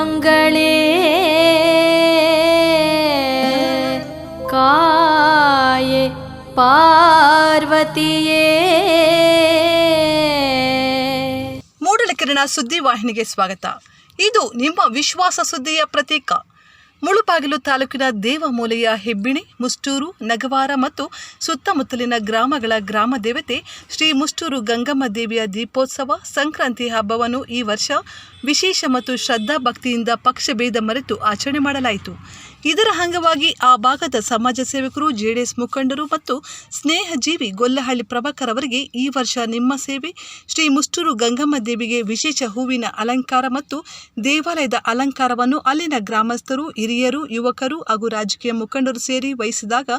ಮಂಗಳೇ, ಕಾಯೇ ಪಾರ್ವತಿಯೇ. ಮೂಡಲಕಿರಣ ಸುದ್ದಿವಾಹಿನಿಗೆ ಸ್ವಾಗತ. ಇದು ನಿಮ್ಮ ವಿಶ್ವಾಸ ಸುದ್ದಿಯ ಪ್ರತೀಕ. ಮುಳುಬಾಗಿಲು ತಾಲೂಕಿನ ದೇವಮೂಲೆಯ ಹೆಬ್ಬಿಣಿ, ಮುಷ್ಟೂರು, ನಗವಾರ ಮತ್ತು ಸುತ್ತಮುತ್ತಲಿನ ಗ್ರಾಮಗಳ ಗ್ರಾಮ ದೇವತೆ ಶ್ರೀ ಮುಷ್ಟೂರು ಗಂಗಮ್ಮ ದೇವಿಯ ದೀಪೋತ್ಸವ, ಸಂಕ್ರಾಂತಿ ಹಬ್ಬವನ್ನು ಈ ವರ್ಷ ವಿಶೇಷ ಮತ್ತು ಶ್ರದ್ಧಾ ಭಕ್ತಿಯಿಂದ ಪಕ್ಷಭೇದ ಮರೆತು ಆಚರಣೆ ಮಾಡಲಾಯಿತು. ಇದರ ಅಂಗವಾಗಿ ಆ ಭಾಗದ ಸಮಾಜ ಸೇವಕರು, ಜೆಡಿಎಸ್ ಮುಖಂಡರು ಮತ್ತು ಸ್ನೇಹಜೀವಿ ಗೊಲ್ಲಹಳ್ಳಿ ಪ್ರಭಾಕರ್ ಅವರಿಗೆ ಈ ವರ್ಷ ನಿಮ್ಮ ಸೇವೆ. ಶ್ರೀ ಮುಷ್ಟೂರು ಗಂಗಮ್ಮ ದೇವಿಗೆ ವಿಶೇಷ ಹೂವಿನ ಅಲಂಕಾರ ಮತ್ತು ದೇವಾಲಯದ ಅಲಂಕಾರವನ್ನು ಅಲ್ಲಿನ ಗ್ರಾಮಸ್ಥರು, ಹಿರಿಯರು, ಯುವಕರು ಹಾಗೂ ರಾಜಕೀಯ ಮುಖಂಡರು ಸೇರಿ ವಹಿಸಿದಾಗ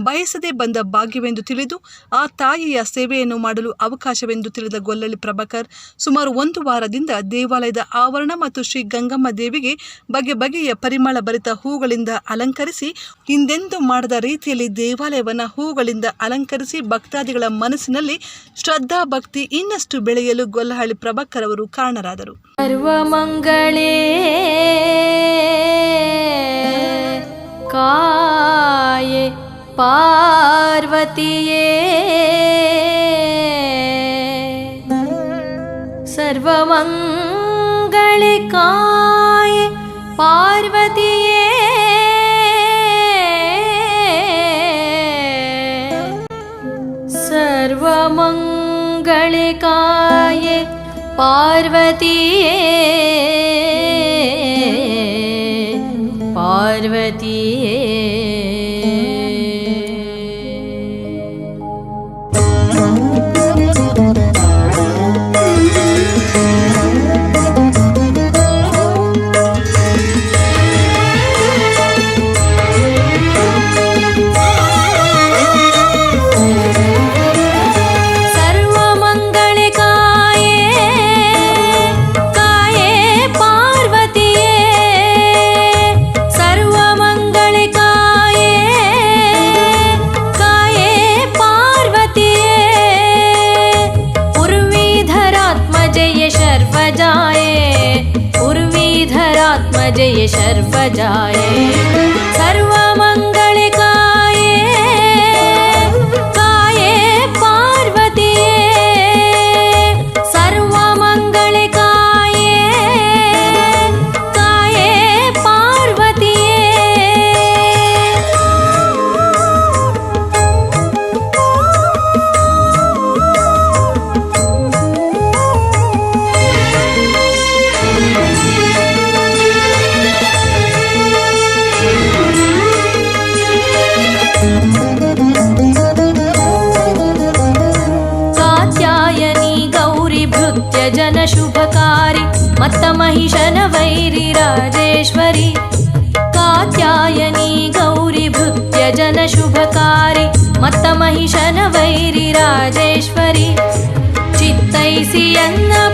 ಬಯಸದೆ ಬಂದ ಭಾಗ್ಯವೆಂದು ತಿಳಿದು, ಆ ತಾಯಿಯ ಸೇವೆಯನ್ನು ಮಾಡಲು ಅವಕಾಶವೆಂದು ತಿಳಿದ ಗೊಲ್ಲಹಳ್ಳಿ ಪ್ರಭಾಕರ್ ಸುಮಾರು ಒಂದು ವಾರದಿಂದ ದೇವಾಲಯದ ಆವರಣ ಮತ್ತು ಶ್ರೀ ಗಂಗಮ್ಮ ದೇವಿಗೆ ಬಗೆ ಬಗೆಯ ಪರಿಮಳ ಭರಿತ ಹೂಗಳಿಂದ ಅಲಂಕರಿಸಿ, ಹಿಂದೆಂದೂ ಮಾಡದ ರೀತಿಯಲ್ಲಿ ದೇವಾಲಯವನ್ನು ಹೂಗಳಿಂದ ಅಲಂಕರಿಸಿ ಭಕ್ತಾದಿಗಳ ಮನಸ್ಸಿನಲ್ಲಿ ಶ್ರದ್ಧಾ ಭಕ್ತಿ ಇನ್ನಷ್ಟು ಬೆಳೆಯಲು ಗೊಲ್ಲಹಳ್ಳಿ ಪ್ರಭಾಕರವರು ಕಾರಣರಾದರು. ಕಾಯೆ ಪಾರ್ವತಿಯೇ. ಸರ್ವಮಂಗ सर्वमङ्गले काये पार्वतीये सर्वमङ्गलिकाये पार्वतीये पार्वतीये मत्तमहिषन वैरि राजेश्वरि कात्यायनी गौरि भृत्य जनशुभकारि मत्तमहिषन वैरि राजेश्वरि चित्तैसि यन्न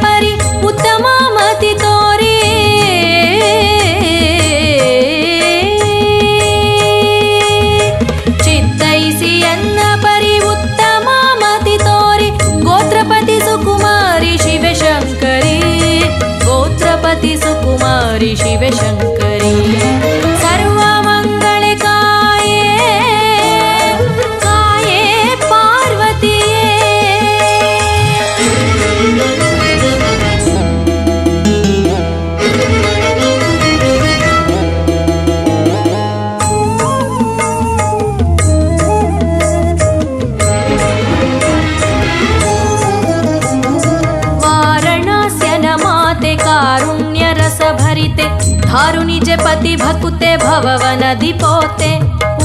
भववन दीपोते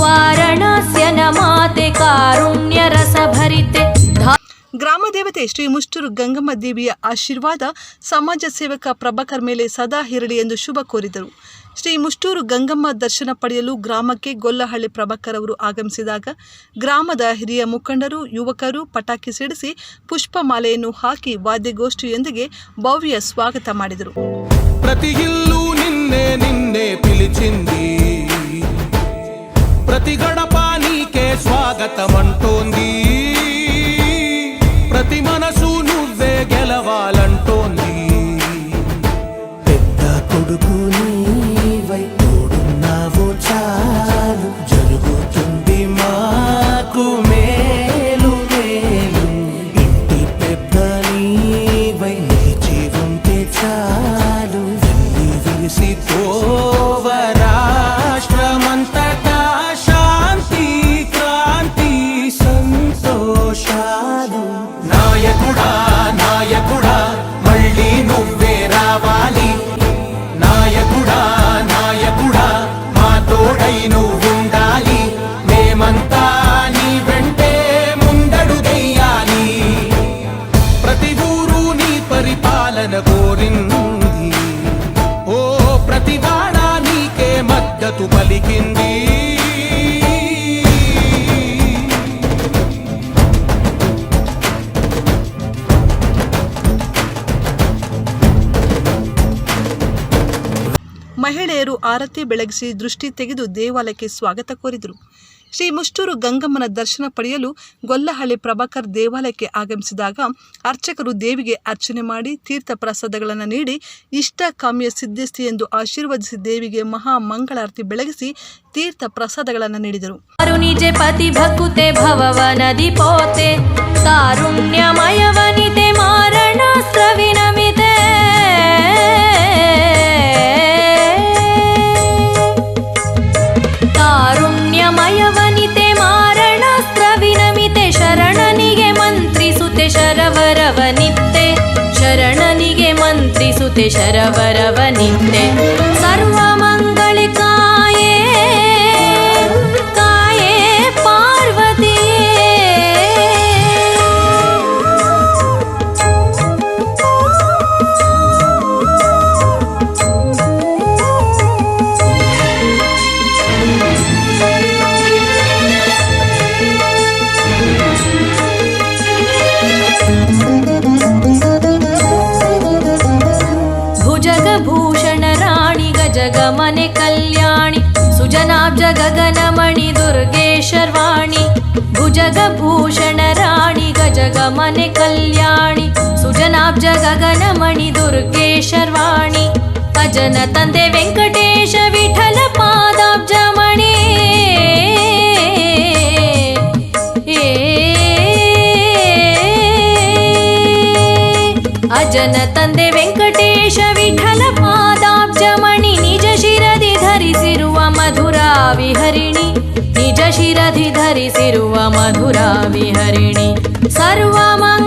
ವಾರಣಾಸ್ಯ ನಮಾತೆ ಕಾರುಣ್ಯ ರಸಭರಿತೆ ಗ್ರಾಮ ದೇವತೆ ಶ್ರೀ ಮುಷ್ಟೂರು ಗಂಗಮ್ಮ ದೇವಿಯ ಆಶೀರ್ವಾದ ಸಮಾಜ ಸೇವಕ ಪ್ರಭಾಕರ್ ಮೇಲೆ ಸದಾ ಹಿರಳಿ ಎಂದು ಶುಭ ಕೋರಿದರು. ಶ್ರೀ ಮುಷ್ಟೂರು ಗಂಗಮ್ಮ ದರ್ಶನ ಪಡೆಯಲು ಗ್ರಾಮಕ್ಕೆ ಗೊಲ್ಲಹಳ್ಳಿ ಪ್ರಭಾಕರ್ ಅವರು ಆಗಮಿಸಿದಾಗ ಗ್ರಾಮದ ಹಿರಿಯ ಮುಖಂಡರು ಯುವಕರು ಪಟಾಕಿ ಸಿಡಿಸಿ ಪುಷ್ಪಮಾಲೆಯನ್ನು ಹಾಕಿ ವಾದ್ಯಗೋಷ್ಠಿಯೊಂದಿಗೆ ಭವ್ಯ ಸ್ವಾಗತ ಮಾಡಿದರು. నిన్నే నిన్నే పిలిచింది. ప్రతి గడప నీకే స్వాగతమంటోంది. అంటోంది ಮಹಿಳೆಯರು ಆರತಿ ಬೆಳಗಿಸಿ ದೃಷ್ಟಿ ತೆಗೆದು ದೇವಾಲಯಕ್ಕೆ ಸ್ವಾಗತ ಕೋರಿದರು. ಶ್ರೀ ಮುಷ್ಟೂರು ಗಂಗಮ್ಮನ ದರ್ಶನ ಪಡೆಯಲು ಗೊಲ್ಲಹಳ್ಳಿ ಪ್ರಭಾಕರ್ ದೇವಾಲಯಕ್ಕೆ ಆಗಮಿಸಿದಾಗ ಅರ್ಚಕರು ದೇವಿಗೆ ಅರ್ಚನೆ ಮಾಡಿ ತೀರ್ಥ ಪ್ರಸಾದಗಳನ್ನು ನೀಡಿ ಇಷ್ಟ ಕಾಮ್ಯ ಸಿದ್ಧಿಸ್ತಿ ಎಂದು ಆಶೀರ್ವದಿಸಿ ದೇವಿಗೆ ಮಹಾ ಮಂಗಳಾರತಿ ಬೆಳಗಿಸಿ ತೀರ್ಥ ಪ್ರಸಾದಗಳನ್ನು ನೀಡಿದರು. ಶರವರವ ನಿತ್ತೆ जगमने कल्याणि सुजनाब्ज गगनमणि दुर्गे शर्वाणि भुजगभूषण राणि गजगमने कल्याणि सुजनाब्ज गगनमणि दुर्गे शर्वाणि भजन तन्दे वेङ्कटेश विठल पादाब्जमणि अजन तन्दे वेङ्कटेश विठल पादाब्जमणि मधुरा विहरिणि निजशिरधि धरिव मधुरा विहरिणि सर्वमङ्गलिकाये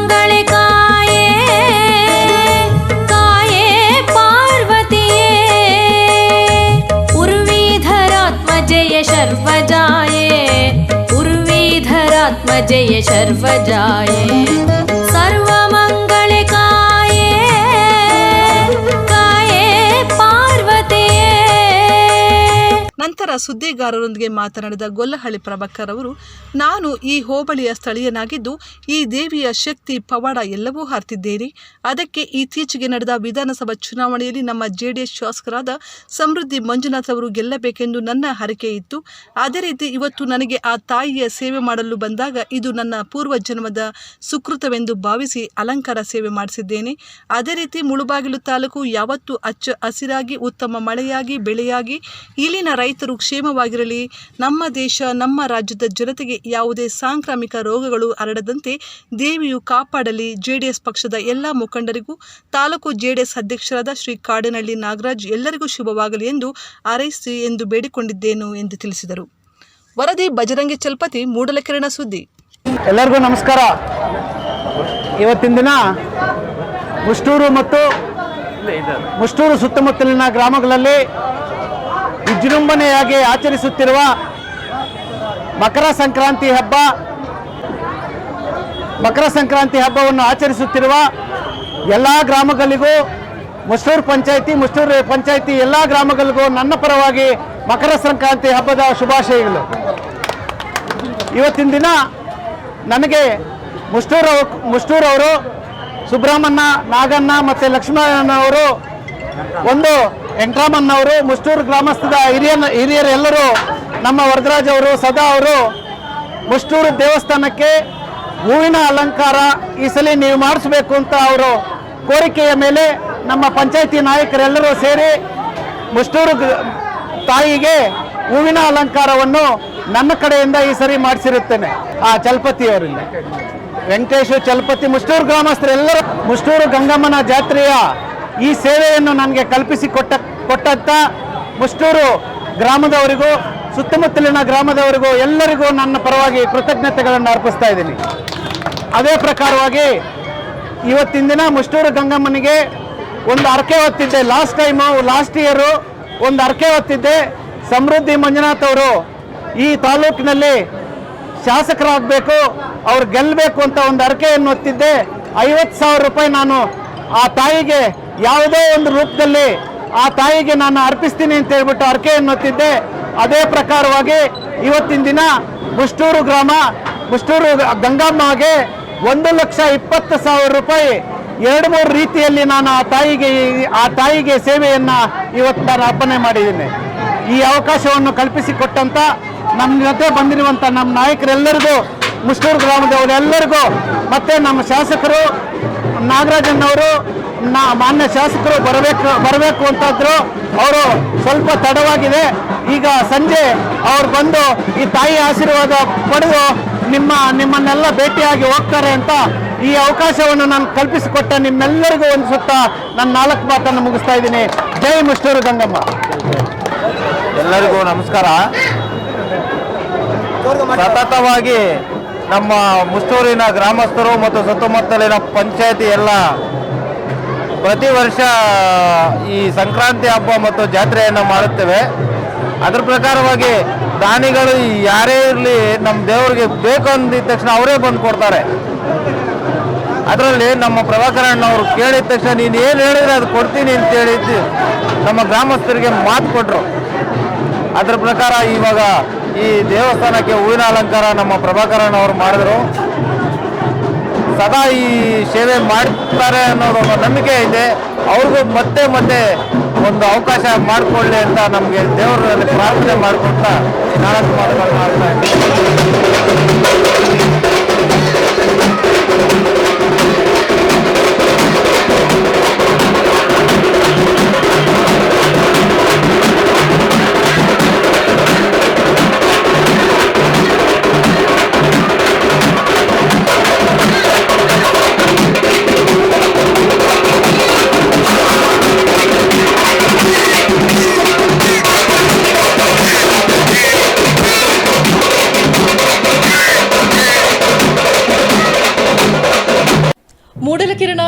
काये पार्वतीये उर्वीधरात्मजय शर्वजाये उर्वीधरात्मजय शर्वजाय ನಂತರ ಸುದ್ದಿಗಾರರೊಂದಿಗೆ ಮಾತನಾಡಿದ ಗೊಲ್ಲಹಳ್ಳಿ ಪ್ರಭಾಕರ್ ಅವರು, ನಾನು ಈ ಹೋಬಳಿಯ ಸ್ಥಳೀಯನಾಗಿದ್ದು, ಈ ದೇವಿಯ ಶಕ್ತಿ, ಪವಾಡ ಎಲ್ಲವೂ ಹಾರ್ತಿದ್ದೇನೆ. ಅದಕ್ಕೆ ಇತ್ತೀಚೆಗೆ ನಡೆದ ವಿಧಾನಸಭಾ ಚುನಾವಣೆಯಲ್ಲಿ ನಮ್ಮ ಜೆಡಿಎಸ್ ಶಾಸಕರಾದ ಸಮೃದ್ಧಿ ಮಂಜುನಾಥ್ ಅವರು ಗೆಲ್ಲಬೇಕೆಂದು ನನ್ನ ಹರಕೆ ಇತ್ತು. ಅದೇ ರೀತಿ ಇವತ್ತು ನನಗೆ ಆ ತಾಯಿಯ ಸೇವೆ ಮಾಡಲು ಬಂದಾಗ ಇದು ನನ್ನ ಪೂರ್ವ ಜನ್ಮದ ಸುಕೃತವೆಂದು ಭಾವಿಸಿ ಅಲಂಕಾರ ಸೇವೆ ಮಾಡಿಸಿದ್ದೇನೆ. ಅದೇ ರೀತಿ ಮುಳುಬಾಗಿಲು ತಾಲೂಕು ಯಾವತ್ತೂ ಅಚ್ಚ ಹಸಿರಾಗಿ, ಉತ್ತಮ ಮಳೆಯಾಗಿ, ಬೆಳೆಯಾಗಿ, ಇಲ್ಲಿನ ರೈತರು ಕ್ಷೇಮವಾಗಿರಲಿ. ನಮ್ಮ ದೇಶ, ನಮ್ಮ ರಾಜ್ಯದ ಜನತೆಗೆ ಯಾವುದೇ ಸಾಂಕ್ರಾಮಿಕ ರೋಗಗಳು ಹರಡದಂತೆ ದೇವಿಯು ಕಾಪಾಡಲಿ. ಜೆಡಿಎಸ್ ಪಕ್ಷದ ಎಲ್ಲ ಮುಖಂಡರಿಗೂ ತಾಲೂಕು ಜೆಡಿಎಸ್ ಅಧ್ಯಕ್ಷರಾದ ಶ್ರೀ ಕಾಡಿನಹಳ್ಳಿ ನಾಗರಾಜ್ ಎಲ್ಲರಿಗೂ ಶುಭವಾಗಲಿ ಎಂದು ಹಾರೈಸಿ ಎಂದು ಬೇಡಿಕೊಂಡಿದ್ದೇನು ಎಂದು ತಿಳಿಸಿದರು. ವರದಿ ಬಜರಂಗಿ ಚಲ್ಪತಿ, ಮೂಡಲಕಿರಣ ಸುದ್ದಿ. ಎಲ್ಲರಿಗೂ ನಮಸ್ಕಾರ. ಇವತ್ತಿನ ದಿನ ಮುಷ್ಟೂರು ಮತ್ತು ಮುಷ್ಟೂರು ಸುತ್ತಮುತ್ತಲಿನ ಗ್ರಾಮಗಳಲ್ಲಿ ವಿಜೃಂಭಣೆಯಾಗಿ ಆಚರಿಸುತ್ತಿರುವ ಮಕರ ಸಂಕ್ರಾಂತಿ ಹಬ್ಬ, ಮಕರ ಸಂಕ್ರಾಂತಿ ಹಬ್ಬವನ್ನು ಆಚರಿಸುತ್ತಿರುವ ಎಲ್ಲ ಗ್ರಾಮಗಳಿಗೂ ಮುಸ್ಲೂರು ಪಂಚಾಯಿತಿ ಮುಷ್ಟೂರು ಪಂಚಾಯಿತಿ ಎಲ್ಲ ಗ್ರಾಮಗಳಿಗೂ ನನ್ನ ಪರವಾಗಿ ಮಕರ ಸಂಕ್ರಾಂತಿ ಹಬ್ಬದ ಶುಭಾಶಯಗಳು. ಇವತ್ತಿನ ದಿನ ನನಗೆ ಮುಸ್ಲೂರು ಮುಷ್ಟೂರು ಅವರು ಸುಬ್ರಹ್ಮಣ್ಯ ನಾಗಣ್ಣ ಮತ್ತು ಲಕ್ಷ್ಮಣನವರು ಒಂದು ವೆಂಕಟರಾಮಣ್ಣವರು ಮುಷ್ಟೂರು ಗ್ರಾಮಸ್ಥದ ಹಿರಿಯ ಹಿರಿಯರೆಲ್ಲರೂ ನಮ್ಮ ವರದರಾಜ್ ಅವರು, ಸದಾ ಅವರು, ಮುಷ್ಟೂರು ದೇವಸ್ಥಾನಕ್ಕೆ ಹೂವಿನ ಅಲಂಕಾರ ಈ ಸಲ ನೀವು ಮಾಡಿಸ್ಬೇಕು ಅಂತ ಅವರು ಕೋರಿಕೆಯ ಮೇಲೆ ನಮ್ಮ ಪಂಚಾಯತಿ ನಾಯಕರೆಲ್ಲರೂ ಸೇರಿ ಮುಷ್ಟೂರು ತಾಯಿಗೆ ಹೂವಿನ ಅಲಂಕಾರವನ್ನು ನನ್ನ ಕಡೆಯಿಂದ ಈ ಸರಿ ಮಾಡಿಸಿರುತ್ತೇನೆ. ಆ ಚಲಪತಿಯವರಿಂದ ವೆಂಕಟೇಶ್, ಚಲಪತಿ, ಮುಷ್ಟೂರು ಗ್ರಾಮಸ್ಥರೆಲ್ಲರೂ ಮುಷ್ಟೂರು ಗಂಗಮ್ಮನ ಜಾತ್ರೆಯ ಈ ಸೇವೆಯನ್ನು ನನಗೆ ಕಲ್ಪಿಸಿ ಕೊಟ್ಟ ಕೊಟ್ಟಂತ ಮುಷ್ಟೂರು ಗ್ರಾಮದವರಿಗೂ, ಸುತ್ತಮುತ್ತಲಿನ ಗ್ರಾಮದವರಿಗೂ ಎಲ್ಲರಿಗೂ ನನ್ನ ಪರವಾಗಿ ಕೃತಜ್ಞತೆಗಳನ್ನು ಅರ್ಪಿಸ್ತಾ ಇದ್ದೀನಿ. ಅದೇ ಪ್ರಕಾರವಾಗಿ ಇವತ್ತಿನ ದಿನ ಮುಷ್ಟೂರು ಗಂಗಮ್ಮನಿಗೆ ಒಂದು ಅರಕೆ ಹೊತ್ತಿದ್ದೆ. ಲಾಸ್ಟ್ ಟೈಮು ಲಾಸ್ಟ್ ಇಯರು ಒಂದು ಅರಕೆ ಹೊತ್ತಿದ್ದೆ. ಸಮೃದ್ಧಿ ಮಂಜುನಾಥ್ ಅವರು ಈ ತಾಲೂಕಿನಲ್ಲಿ ಶಾಸಕರಾಗಬೇಕು, ಅವ್ರು ಗೆಲ್ಲಬೇಕು ಅಂತ ಒಂದು ಅರ್ಕೆಯನ್ನು ಹೊತ್ತಿದ್ದೆ. ಐವತ್ತು ಸಾವಿರ ರೂಪಾಯಿ ನಾನು ಆ ತಾಯಿಗೆ ಯಾವುದೋ ಒಂದು ರೂಪದಲ್ಲಿ ಆ ತಾಯಿಗೆ ನಾನು ಅರ್ಪಿಸ್ತೀನಿ ಅಂತ ಹೇಳ್ಬಿಟ್ಟು ಅರ್ಕೆಯನ್ನು ಹೊತ್ತಿದ್ದೆ ಅದೇ ಪ್ರಕಾರವಾಗಿ ಇವತ್ತಿನ ದಿನ ಮುಷ್ಟೂರು ಗ್ರಾಮ ಮುಷ್ಟೂರು ಗಂಗಮ್ಮಗೆ ಒಂದು ಲಕ್ಷ ಇಪ್ಪತ್ತು ಸಾವಿರ ರೂಪಾಯಿ, ಎರಡು ಮೂರು ರೀತಿಯಲ್ಲಿ ನಾನು ಆ ತಾಯಿಗೆ ಆ ತಾಯಿಗೆ ಸೇವೆಯನ್ನು ಇವತ್ತು ನಾನು ಅರ್ಪಣೆ ಮಾಡಿದ್ದೀನಿ. ಈ ಅವಕಾಶವನ್ನು ಕಲ್ಪಿಸಿಕೊಟ್ಟಂತ ನಮ್ಮ ಜೊತೆ ಬಂದಿರುವಂಥ ನಮ್ಮ ನಾಯಕರೆಲ್ಲರಿಗೂ ಮುಷ್ಟೂರು ಗ್ರಾಮದವರೆಲ್ಲರಿಗೂ, ಮತ್ತೆ ನಮ್ಮ ಶಾಸಕರು ನಾಗರಾಜನ್ನವರು ನಾ ಮಾನ್ಯ ಶಾಸಕರು ಬರಬೇಕು ಬರಬೇಕು ಅಂತಾದ್ರು ಅವರು ಸ್ವಲ್ಪ ತಡವಾಗಿದೆ. ಈಗ ಸಂಜೆ ಅವ್ರು ಬಂದು ಈ ತಾಯಿ ಆಶೀರ್ವಾದ ಪಡೆದು ನಿಮ್ಮ, ನಿಮ್ಮನ್ನೆಲ್ಲ ಭೇಟಿಯಾಗಿ ಹೋಗ್ತಾರೆ ಅಂತ ಈ ಅವಕಾಶವನ್ನು ನಾನು ಕಲ್ಪಿಸಿಕೊಟ್ಟ. ನಿಮ್ಮೆಲ್ಲರಿಗೂ ಒಂದು ಸುತ್ತ ನನ್ನ ನಾಲ್ಕು ಮಾತನ್ನು ಮುಗಿಸ್ತಾ ಇದ್ದೀನಿ. ಜೈ ಮುಷ್ಟೂರು ಗಂಗಮ್ಮ. ಎಲ್ಲರಿಗೂ ನಮಸ್ಕಾರ. ಸತತವಾಗಿ ನಮ್ಮ ಮುಸ್ತೂರಿನ ಗ್ರಾಮಸ್ಥರು ಮತ್ತು ಸುತ್ತಮುತ್ತಲಿನ ಪಂಚಾಯತಿ ಎಲ್ಲ ಪ್ರತಿ ವರ್ಷ ಈ ಸಂಕ್ರಾಂತಿ ಹಬ್ಬ ಮತ್ತು ಜಾತ್ರೆಯನ್ನು ಮಾಡುತ್ತೇವೆ. ಅದರ ಪ್ರಕಾರವಾಗಿ ದಾನಿಗಳು ಯಾರೇ ಇರಲಿ ನಮ್ಮ ದೇವರಿಗೆ ಬೇಕು ಅಂದಿದ ತಕ್ಷಣ ಅವರೇ ಬಂದು ಕೊಡ್ತಾರೆ. ಅದರಲ್ಲಿ ನಮ್ಮ ಪ್ರಭಾಕರಣ್ಣವರು ಕೇಳಿದ ತಕ್ಷಣ ನೀನು ಏನು ಹೇಳಿದ್ರೆ ಅದು ಕೊಡ್ತೀನಿ ಅಂತ ಹೇಳಿದ್ದು ನಮ್ಮ ಗ್ರಾಮಸ್ಥರಿಗೆ ಮಾತು ಕೊಟ್ಟರು ಅದರ ಪ್ರಕಾರ ಇವಾಗ ಈ ದೇವಸ್ಥಾನಕ್ಕೆ ಹೂವಿನ ಅಲಂಕಾರ ನಮ್ಮ ಪ್ರಭಾಕರನ್ ಅವರು ಮಾಡಿದ್ರು. ಸದಾ ಈ ಸೇವೆ ಮಾಡ್ತಾರೆ ಅನ್ನೋದು ಒಂದು ನಂಬಿಕೆ ಇದೆ. ಅವ್ರಿಗೂ ಮತ್ತೆ ಮತ್ತೆ ಒಂದು ಅವಕಾಶ ಮಾಡಿಕೊಳ್ಳಿ ಅಂತ ನಮಗೆ ದೇವರಲ್ಲಿ ಪ್ರಾರ್ಥನೆ ಮಾಡಿಕೊಡ್ತಾ ಮಾತುಗಳು ಮಾಡ್ತಾ ಇದ್ದೀನಿ.